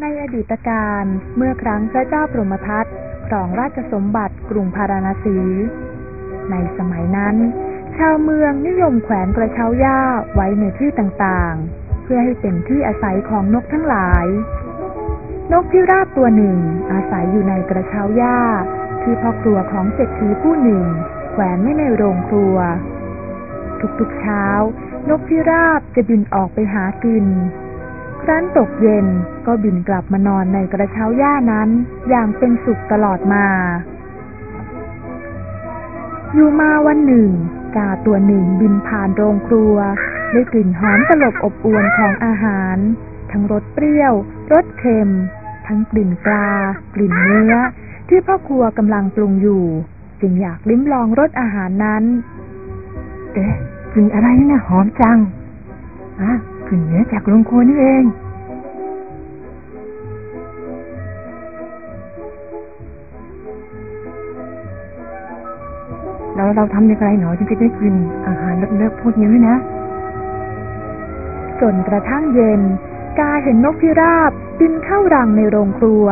ในอดีตการเมื่อครั้งพระเจ้าปรมทัตครองราชสมบัติกรุงพาราณสี ในสมัยนั้น ชาวเมืองนิยมแขวนกระเช้าหญ้าไว้ในที่ต่างๆ เพื่อให้เป็นที่อาศัยของนกทั้งหลาย นกพิราบตัวหนึ่งอาศัยอยู่ในกระเช้าหญ้า ที่พ่อครัวของเศรษฐีผู้หนึ่ง แขวนไว้ในโรงครัว ทุกๆเช้า นกพิราบจะบินออกไปหากิน ครั้นตกเย็นก็บินกลับมานอนในกระเช้าหญ้านั้น อย่างเป็นสุขตลอดมา อยู่มาวันหนึ่ง กาตัวหนึ่งบินผ่านโรงครัวได้กลิ่นหอมตลบอบอวนของอาหาร ทั้งรสเปรี้ยว รสเค็ม ทั้งกลิ่นปลา กลิ่นเนื้อ ที่พ่อครัวกำลังปรุงอยู่ จึงอยากลิ้มลองรสอาหารนั้น เอ๊ะกลิ่นอะไรนะหอมจังอะ กลิ่นเนื้อจากโรงครัวนี่เองเราเราทำยังไงหนอจึงจะได้กินอาหารเลิศๆพวกนี้นะจนกระทั่งเย็น กาเห็นนกพิราบบินเข้ารังในโรงครัว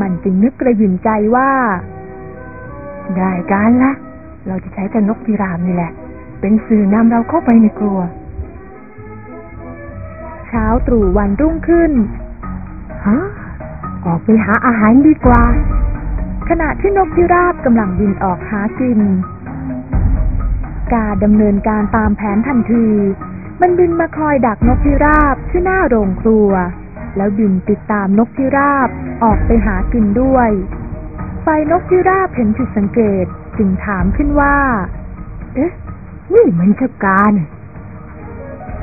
มันจึงนึกกระหยิ่มใจว่า ได้การละ เราจะใช้แต่นกพิราบนี่แหละ เป็นสื่อนำเราเข้าไปในครัว เช้าตรู่วันรุ่งขึ้นฮะออกไปหาอาหารดีกว่า ขณะที่นกพิราบกำลังบินออกหากิน กาดำเนินการตามแผนทันที มันบินมาคอยดักนกพิราบที่หน้าโรงครัว แล้วบินติดตามนกพิราบออกไปหากินด้วยไฟนกพิราบเห็นผิดสังเกตจึงถามขึ้นว่า เอ๊ะ นี่มันเจ้ากาเนี่ย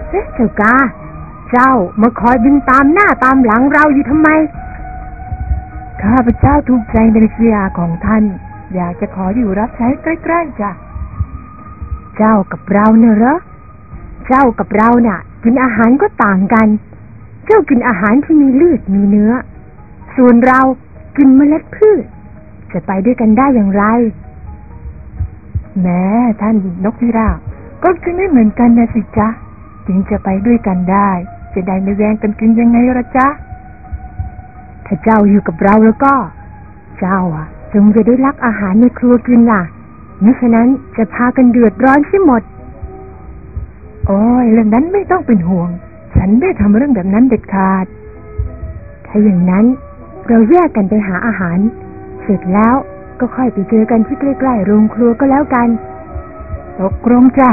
เอ๊ะเจ้ากา เจ้ามาคอยบินตามหน้าตามหลังเราอยู่ทำไม ข้าพเจ้าถูกใจในเสียของท่าน อยากจะขออยู่รับใช้ใกล้ๆจ้ะ เจ้ากับเราเนี่ยเหรอ เจ้ากับเราเน่ะ กินอาหารก็ต่างกัน เจ้ากินอาหารที่มีเลือดมีเนื้อ ส่วนเรากินเมล็ดพืช จะไปด้วยกันได้อย่างไรแม้ท่านนกพิราบก็กินไม่เหมือนกันนะสิจ๊ะจึงจะไปด้วยกันได้ จะได้ไม่แย่งกันกินยังไงละจ๊ะ ถ้าเจ้าอยู่กับเราแล้วก็ เจ้าอะจงจะได้รักอาหารในครัวกินล่ะมิฉะนั้นจะพากันเดือดร้อนที่หมด โอ้ยเรื่องนั้นไม่ต้องเป็นห่วง ฉันไม่ทำเรื่องแบบนั้นเด็ดขาด ถ้าอย่างนั้นเราแยกกันไปหาอาหาร เสร็จแล้วก็ค่อยไปเจอกันที่ใกล้ๆโรงครัวก็แล้วกัน ตกลงจ้ะ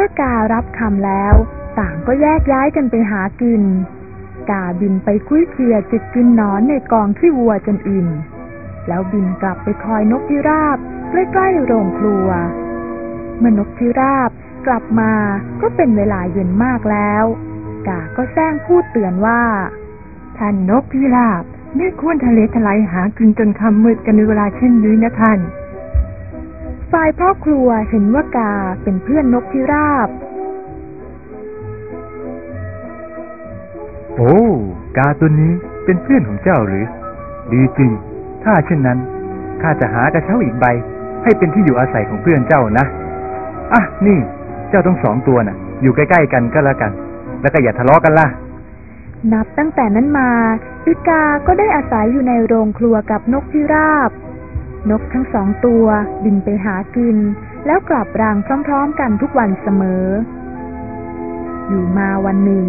มื่อการับคำแล้ว ต่างก็แยกย้ายกันไปหากิน กาบินไปคุ้ยเคียจิกกินนอนในกองที่วัวจนอิ่ม แล้วบินกลับไปคอยนกพิราบใกล้ๆโรงครัว เมื่อนกพิราบกลับมาก็เป็นเวลาเย็นมากแล้ว กาก็แซงพูดเตือนว่า ท่านนกพิราบไม่ควรทะเลทลายหากินจนค่ำมืดกันในเวลาเช่นนี้นะท่าน ฝ่ายพ่อครัวเห็นว่ากาเป็นเพื่อนนกพิราบ โอ้ กาตัวนี้เป็นเพื่อนของเจ้าหรือ ดีจริง ถ้าเช่นนั้นข้าจะหากระเช้าอีกใบ ให้เป็นที่อยู่อาศัยของเพื่อนเจ้านะ อะ นี่ เจ้าต้องสองตัวน่ะ อยู่ใกล้ๆกันก็แล้วกัน แล้วก็อย่าทะเลาะกันล่ะ นับตั้งแต่นั้นมาปิกาก็ได้อาศัยอยู่ในโรงครัวกับนกพิราบ นกทั้งสองตัวบินไปหากิน แล้วกลับรังพร้อมๆกันทุกวันเสมอ อยู่มาวันหนึ่ง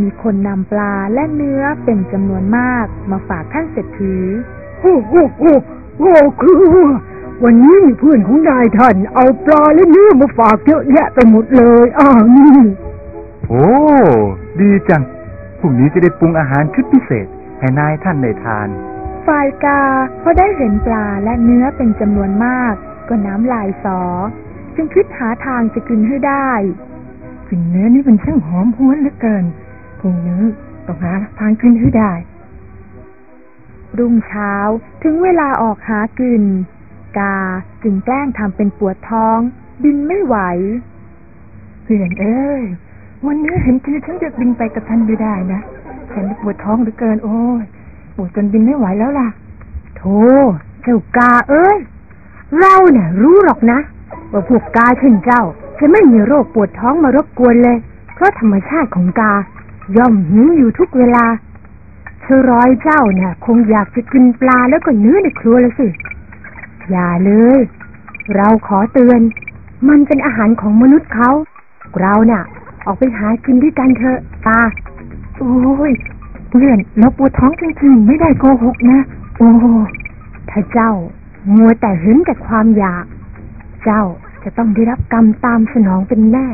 มีคนนำปลาและเนื้อเป็นจำนวนมากมาฝากท่านเศรษฐีโอ้โหโอ้โหคือวันนี้มีเพื่อนของนายท่าน เอาปลาและเนื้อมาฝากเยอะแยะไปหมดเลยอ้าวนี่โอ้ดีจังพรุ่งนี้จะได้ปรุงอาหารชุดพิเศษให้นายท่านได้ทาน ฝ่ายกาพอได้เห็นปลาและเนื้อเป็นจำนวนมาก ก็น้ำลายสอ จึงคิดหาทางจะกินให้ได้กลิ่นเนื้อนี่มันช่างหอมหวนเหลือเกินพรุ่งนี้ต้องหาทางกินให้ได้ รุ่งเช้าถึงเวลาออกหากิน กาจึงแกล้งทำเป็นปวดท้อง บินไม่ไหวเพื่อนเอ้ยวันนี้เห็นทีฉันจะบินไปกับท่านไม่ได้นะฉันปวดท้องเหลือเกินโอ้ย ปวดจนบินไม่ไหวแล้วล่ะ โธ่เจ้ากาเอ้ย เราเนี่ยรู้หรอกนะ ว่าพวกกาเช่นเจ้า จะไม่มีโรคปวดท้องมารบกวนเลย เพราะธรรมชาติของกา ย่อมหิวอยู่ทุกเวลาเชอร้อยเจ้าเนี่ยคงอยากจะกินปลาแล้วก็เนื้อในครัวแล้วสิ อย่าเลย เราขอเตือน มันเป็นอาหารของมนุษย์เขา เราเนี่ยออกไปหากินด้วยกันเถอะตา โอ้ย เพื่อนเราปวดท้องจริงๆ ไม่ได้โกหกนะ โอ้ถ้าเจ้า มัวแต่เห็นแต่ความอยาก เจ้าจะต้องได้รับกรรมตามสนองเป็นแน่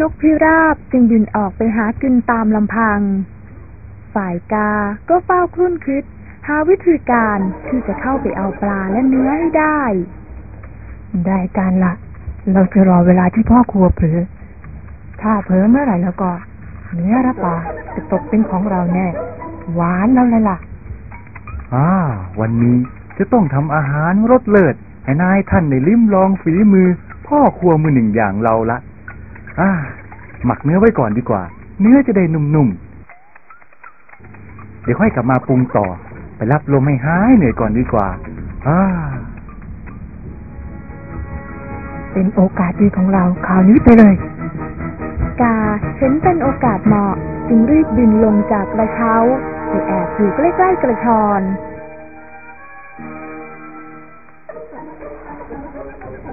นกพิราบจึงบินออกไปหากินตามลำพัง ฝ่ายกาก็เฝ้าครุ่นคิด หาวิธีการที่จะเข้าไปเอาปลาและเนื้อให้ได้ ได้การละ เราจะรอเวลาที่พ่อครัวเผลอถ้าเผลอเมื่อไหร่แล้วก็ เนื้อระปลาจะตกเป็นของเราแน่ หวานแล้วเลยล่ะอ่าวันนี้จะต้องทำอาหารรสเลิศให้นายท่านได้ลิ้มลองฝีมือ พ่อครัวมือหนึ่งอย่างเราละอ่าหมักเนื้อไว้ก่อนดีกว่า เนื้อจะได้นุ่มๆ เดี๋ยวค่อยกลับมาปรุงต่อ ไปรับลมให้หายเหนื่อยก่อนดีกว่าอ่าเป็นโอกาสดีของเราคราวนี้ไปเลย กาเห็นเป็นโอกาสเหมาะ จึงรีบบินลงจากกระเช้าไปแอบอยู่ใกล้ๆกระชอน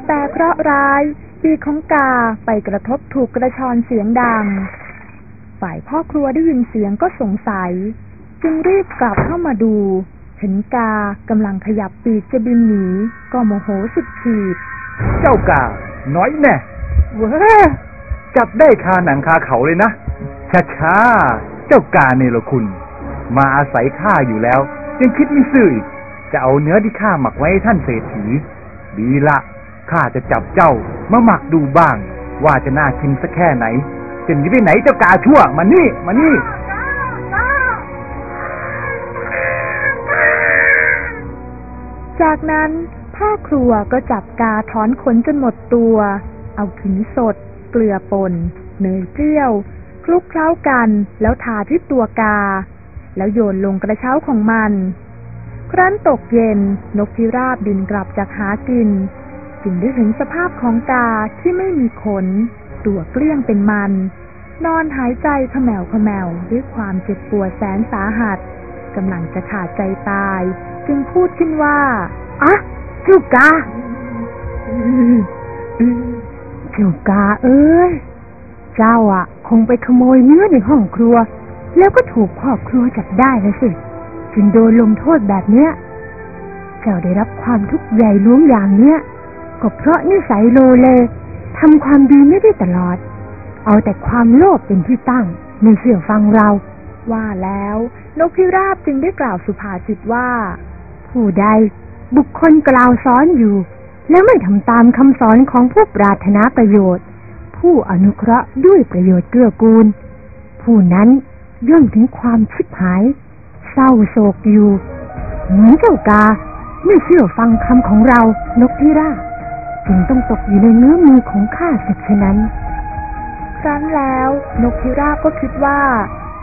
แต่เคราะห์ร้ายปีกของกาไปกระทบถูกกระชอนเสียงดัง ฝ่ายพ่อครัวได้ยินเสียงก็สงสัย จึงรีบกลับเข้ามาดู เห็นกากำลังขยับปีกจะบินหนีก็โมโหสุดขีด เจ้ากา น้อยแน่เว้ย จับได้คาหนังคาเขาเลยนะช้าๆเจ้ากาเนรคุณ มาอาศัยข้าอยู่แล้ว ยังคิดไม่ซื่ออีก จะเอาเนื้อที่ข้าหมักไว้ให้ท่านเศรษฐี ดีละข้าจะจับเจ้ามาหมักดูบ้าง ว่าจะน่ากินสักแค่ไหนจะหนีไปไหนเจ้ากาชั่วมานี่มานี่จากนั้นพ่อครัวก็จับกาถอนขนจนหมดตัว เอาขิงสด เกลือป่นเนยเปรี้ยว คลุกเคล้ากันแล้วทาที่ตัวกา แล้วโยนลงกระเช้าของมัน ครั้นตกเย็นนกพิราบบินกลับจากหากิน จึงได้เห็นสภาพของกาที่ไม่มีขน ตัวเกลี้ยงเป็นมัน นอนหายใจขมแมวขมแมวด้วยความเจ็บปวดแสนสาหัสกำลังจะขาดใจตาย จึงพูดขึ้นว่า อะเจ้ากา เจ้ากาเอ้ย เจ้าอะ คงไปขโมยเนื้อในห้องครัว แล้วก็ถูกพ่อครัวจับได้นะสิจึงโดนลงโทษแบบเนี้ย เจ้าได้รับความทุกข์ใหญ่หลวงอย่างเนี้ย ก็เพราะนิสัยโลเลทำความดีไม่ได้ตลอด เอาแต่ความโลภเป็นที่ตั้งไม่เชื่อฟังเรา ว่าแล้วนกพิราบจึงได้กล่าวสุภาษิตว่า ผู้ใดบุคคลกล่าวสอนอยู่ แล้วไม่ทำตามคำสอนของผู้ปรารถนาประโยชน์ ผู้อนุเคราะห์ด้วยประโยชน์เกื้อกูล ผู้นั้นย่อมถึงความชิบหาย เศร้าโศกอยู่เหมือนเจ้ากาไม่เชื่อฟังคำของเรานกพิราบจึงต้องตกอยู่ในเนื้อมือของข้าศึกฉะนั้น ครั้นแล้วนกพิราบก็คิดว่า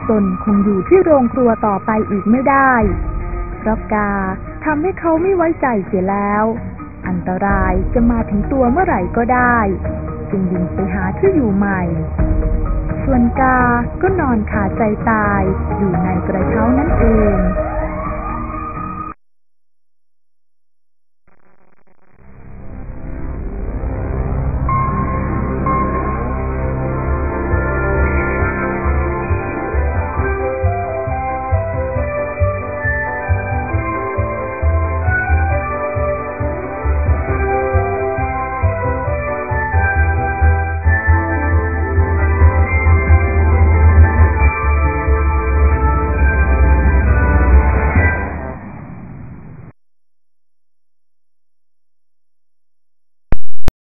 ตนคงอยู่ที่โรงครัวต่อไปอีกไม่ได้เพราะกาทำให้เขาไม่ไว้ใจเสียแล้ว อันตรายจะมาถึงตัวเมื่อไหร่ก็ได้ จึงบินไปหาที่อยู่ใหม่ ส่วนกาก็นอนขาดใจตายอยู่ในกระเช้านั่นเอง